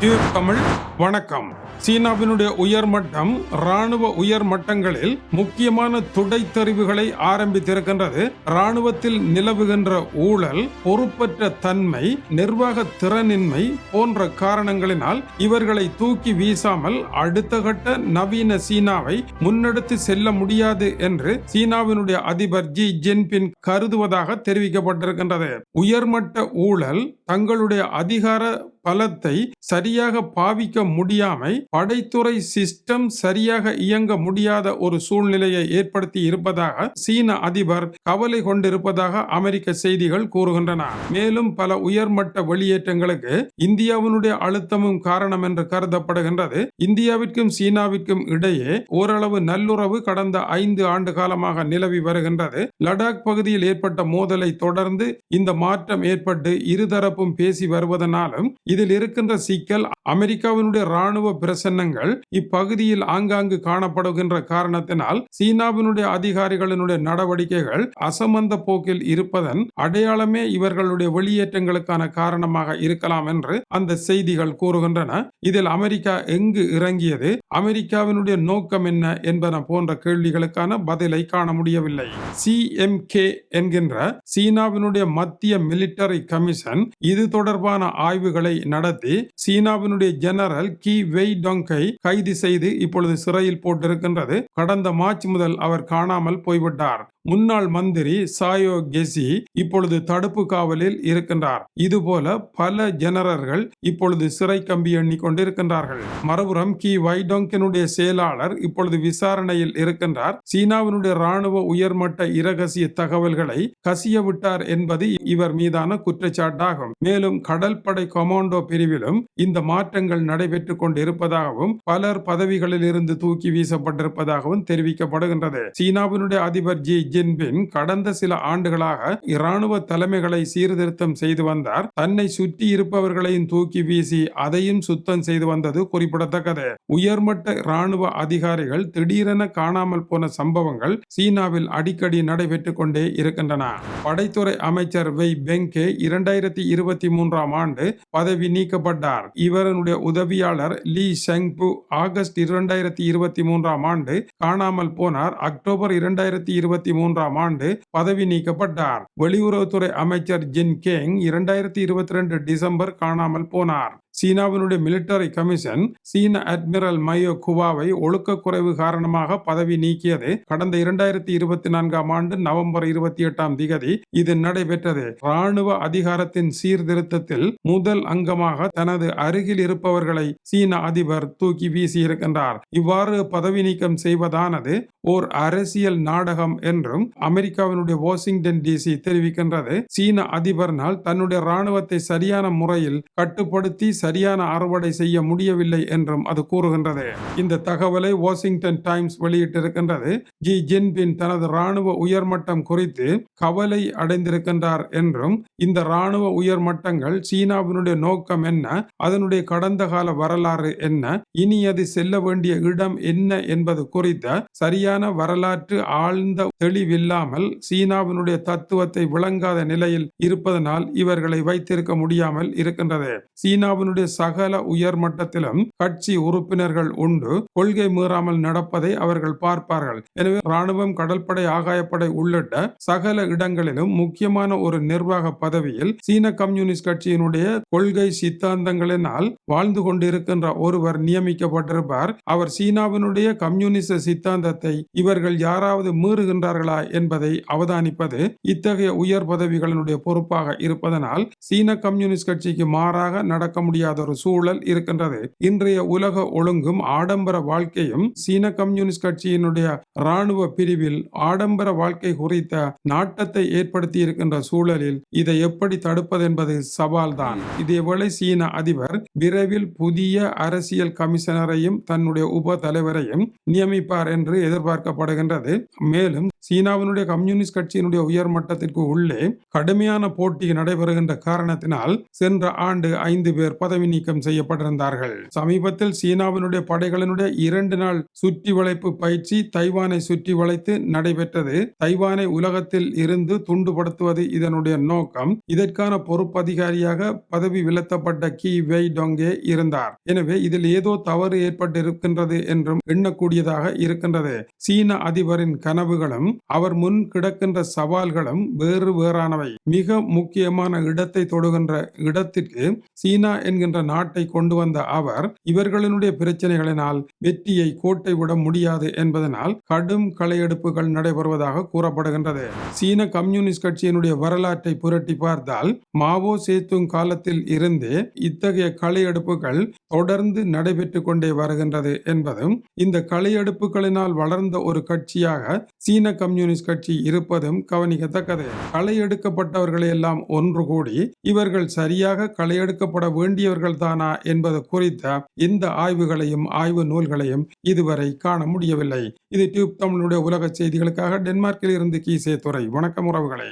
Tube Tamil வணக்கம். சீனாவினுடைய உயர்மட்டம் ராணுவ உயர் மட்டங்களில் முக்கியமான துடைத்தறிவுகளை ஆரம்பித்திருக்கின்றது. ராணுவத்தில் நிலவுகின்ற ஊழல் பொறுப்பற்ற தன்மை நிர்வாக திறனின்மை போன்ற காரணங்களினால் இவர்களை தூக்கி வீசாமல் அடுத்த கட்ட நவீன சீனாவை முன்னெடுத்து செல்ல முடியாது என்று சீனாவினுடைய அதிபர் ஜி ஜின்பின் கருதுவதாக தெரிவிக்கப்பட்டிருக்கின்றது. உயர்மட்ட ஊழல் தங்களுடைய அதிகார பலத்தை சரியாக பாவிக்க முடியாமை படைத்துறை சிஸ்டம் சரியாக இயங்க முடியாத ஒரு சூழ்நிலையை ஏற்படுத்தி இருப்பதாக சீன அதிபர் கவலை கொண்டிருப்பதாக அமெரிக்க செய்திகள் கூறுகின்றன. மேலும் பல உயர்மட்ட வெளியேற்றங்களுக்கு இந்தியாவினுடைய அழுத்தமும் காரணம் என்று கருதப்படுகின்றது. இந்தியாவிற்கும் சீனாவிற்கும் இடையே ஓரளவு நல்லுறவு கடந்த ஐந்து ஆண்டு காலமாக நிலவி வருகின்றது. லடாக் பகுதியில் ஏற்பட்ட மோதலை தொடர்ந்து இந்த மாற்றம் ஏற்பட்டு இருதரப்பும் பேசி வருவதனாலும் இது இதில் இருக்கின்ற சிக்கல் அமெரிக்காவினுடைய ராணுவ பிரசன்னங்கள் இப்பகுதியில் ஆங்காங்கு காணப்படுகின்ற காரணத்தினால் சீனாவினுடைய அதிகாரிகளினுடைய நடவடிக்கைகள் அசமந்த போக்கில் இருப்பதன் அடையாளமே இவர்களுடைய வெளியேற்றங்களுக்கான காரணமாக இருக்கலாம் என்று அந்த செய்திகள் கூறுகின்றன. இதில் அமெரிக்கா எங்கு இறங்கியது? அமெரிக்காவினுடைய நோக்கம் என்ன என்பன போன்ற கேள்விகளுக்கான பதிலை காண முடியவில்லை. சிஎம்கே என்கின்ற சீனாவினுடைய மத்திய மிலிட்டரி கமிஷன் இது தொடர்பான ஆய்வுகளை நடத்தி சீனாவினுடைய ஜெனரல் கி வெய் டொங்கை கைது செய்து இப்பொழுது சிறையில் போட்டிருக்கின்றது. கடந்த மார்ச் முதல் அவர் காணாமல் போய்விட்டார். முன்னாள் மந்திரி சாயோ கெசி இப்பொழுது தடுப்பு காவலில் இருக்கின்றார். இதுபோல பல ஜெனரல்கள் இப்பொழுது சிறை கம்பி எண்ணிக்கொண்டிருக்கின்றார்கள் மறுபுறம் கி. வைடோங்கினுடைய செயலாளர் இப்பொழுது விசாரணையில் இருக்கின்றார். சீனாவினுடைய ராணுவ உயர்மட்ட இரகசிய தகவல்களை கசிய விட்டார் என்பது இவர் மீதான குற்றச்சாட்டாகும். மேலும் கடற்படை கொமாண்டோ பிரிவிலும் இந்த மாற்றங்கள் நடைபெற்றுக் கொண்டிருப்பதாகவும் பலர் பதவிகளில் இருந்து தூக்கி வீசப்பட்டிருப்பதாகவும் தெரிவிக்கப்படுகின்றது. சீனாவினுடைய அதிபர் ஜி. ஜின்பின் கடந்த சில ஆண்டுகளாக இராணுவ தலைமைகளை சீர்திருத்தம் செய்து வந்தார். தன்னை சுற்றி இருப்பவர்களையும் தூக்கி வீசி அதையும் சுத்தம் செய்து வந்தது குறிப்பிடத்தக்கது. உயர்மட்ட இராணுவ அதிகாரிகள் திடீரென காணாமல் போன சம்பவங்கள் சீனாவில் அடிக்கடி நடைபெற்றுக் கொண்டே இருக்கின்றன. படைத்துறை அமைச்சர் வெய் பெங்கே இரண்டாயிரத்தி இருபத்தி மூன்றாம் ஆண்டு பதவி நீக்கப்பட்டார். இவருடைய உதவியாளர் லீ ஷெங்பு ஆகஸ்ட் இரண்டாயிரத்தி இருபத்தி மூன்றாம் ஆண்டு காணாமல் போனார். அக்டோபர் இரண்டாயிரத்தி இருபத்தி மூன்றாம் ஆண்டு பதவி நீக்கப்பட்டார். வெளியுறவுத்துறை அமைச்சர் ஜின் கேங் இரண்டாயிரத்தி இருபத்தி ரெண்டு டிசம்பர் காணாமல் போனார். சீனாவினுடைய மிலிட்டரி கமிஷன் சீன அட்மிரல் மயோ குவாவை ஒழுக்கக்குறைவு காரணமாக பதவி நீக்கியது. கடந்த இரண்டாயிரத்தி இருபத்தி நான்காம் ஆண்டு நவம்பர் இருபத்தி எட்டாம் திகதி இது நடைபெற்றது. ராணுவ அதிகாரத்தின் சீர்திருத்தத்தில் முதல் அங்கமாக தனது அருகில் இருப்பவர்களை சீன அதிபர் தூக்கி வீசியிருக்கின்றார். இவ்வாறு பதவி நீக்கம் செய்வதானது ஓர் அரசியல் நாடகம் என்றும் அமெரிக்காவினுடைய வாஷிங்டன் டிசி தெரிவிக்கின்றது. சீன அதிபர்னால் தன்னுடைய ராணுவத்தை சரியான முறையில் கட்டுப்படுத்தி சரியான அறுவடை செய்ய முடியவில்லை என்றும் அது கூறுகின்றது. இந்த தகவலை வாஷிங்டன் டைம்ஸ் வெளியிட்டிருக்கின்றது. ஜி. ஜின்பின் தனது ராணுவ உயர்மட்டம் குறித்து கவலை அடைந்திருக்கின்றார் என்றும் இந்த ராணுவ உயர்மட்டங்கள் சீனாவினுடைய நோக்கம் என்ன அதனுடைய கடந்த கால வரலாறு என்ன இனி அது செல்ல வேண்டிய இடம் என்ன என்பது குறித்த சரியான வரலாற்று ஆழ்ந்த தெளிவில்லாமல் சீனாவினுடைய தத்துவத்தை விளங்காத நிலையில் இருப்பதனால் இவர்களை வைத்திருக்க முடியாமல் இருக்கின்றது. சீனாவினுடைய சகல உயர் மட்டத்திலும் கட்சி உறுப்பினர்கள் உண்டு. கொள்கை மீறாமல் நடப்பதை அவர்கள் பார்ப்பார்கள். எனவே ராணுவம் கடற்படை ஆகாயப்படை உள்ளிட்ட சகல இடங்களிலும் முக்கியமான ஒரு நிர்வாக பதவியில் சீன கம்யூனிஸ்ட் கட்சியினுடைய கொள்கை சித்தாந்தங்களினால் வாழ்ந்து கொண்டிருக்கின்ற ஒருவர் நியமிக்கப்பட்டிருப்பார். அவர் சீனாவினுடைய கம்யூனிச சித்தாந்தத்தை இவர்கள் யாராவது மீறுகின்றார்களா என்பதை அவதானிப்பது இத்தகைய உயர் பதவிகளினுடைய பொறுப்பாக இருப்பதனால் சீன கம்யூனிஸ்ட் கட்சிக்கு மாறாக நடக்க முடியாத. ஒரு சூழல் இருக்கின்றது. இன்றைய உலக ஒழுங்கும் ஆடம்பர வாழ்க்கையும் சீன கம்யூனிஸ்ட் கட்சியினுடைய ராணுவ பிரிவில் ஆடம்பர வாழ்க்கை குறித்த நாட்டத்தை ஏற்படுத்தி இருக்கின்ற சூழலில் இதை எப்படி தடுப்பது என்பது சவால்தான். இதேவேளை சீன அதிபர் விரைவில் புதிய அரசியல் கமிஷனரையும் தன்னுடைய உப தலைவரையும் நியமிப்பார் என்று எதிர்பார்க்கப்படுகின்றது. மேலும் சீனாவினுடைய கம்யூனிஸ்ட் கட்சியினுடைய உயர் மட்டத்திற்கு உள்ளே கடுமையான போட்டி நடைபெறுகின்ற காரணத்தினால் சென்ற ஆண்டு ஐந்து பேர் பதவி பதவி நீக்கம் செய்யப்பட்டிருந்தார்கள். சமீபத்தில் சீனாவினுடைய படைகளினுடைய இரண்டு நாள் சுற்றி வளைப்பு பயிற்சி தைவானை சுற்றி வளைத்து நடைபெற்றது. தைவானை உலகத்தில் இருந்து துண்டுபடுத்துவது இதனுடைய நோக்கம். இதற்கான பொறுப்பதிகாரியாக பதவி விலத்தப்பட்ட கி. வெய் டொங்கே இருந்தார். எனவே இதில் ஏதோ தவறு ஏற்பட்டிருக்கின்றது என்றும் எண்ணக்கூடியதாக இருக்கின்றது. சீன அதிபரின் கனவுகளும் அவர் முன் கிடக்கின்ற சவால்களும் வேறு வேறானவை. மிக முக்கியமான இடத்தை தொடுகின்ற இடத்திற்கு சீனா என்கின்ற நாட்டை கொண்டு வந்த அவர் இவர்களினுடைய பிரச்சனைகளினால் வெற்றியை கோட்டை விட முடியாது என்பதனால் கடும் களையெடுப்புகள் நடைபெறுவதாக கூறப்படுகின்றது. சீன கம்யூனிஸ்ட் கட்சியினுடைய வரலாற்றை புரட்டி பார்த்தால் மாவோ சேத்துங் காலத்தில் இருந்தே இத்தகைய களையெடுப்புகள் தொடர்ந்து நடைபெற்று கொண்டே வருகின்றது என்பதும் இந்த களையெடுப்புகளினால் வளர்ந்த ஒரு கட்சியாக சீன கம்யூனிஸ்ட் கட்சி இருப்பதும் கவனிக்கத்தக்கது. களையெடுக்கப்பட்டவர்களை எல்லாம் ஒன்று கூடி இவர்கள் சரியாக களையெடுக்கப்பட வேண்டியவர்கள் தானா என்பது குறித்த இந்த ஆய்வுகளையும் ஆய்வு நூல்களையும் இதுவரை காண முடியவில்லை. இது டியூப் தமிழுடைய உலக செய்திகளுக்காக டென்மார்க்கில் இருந்து கீசே துறை வணக்கம் உறவுகளே.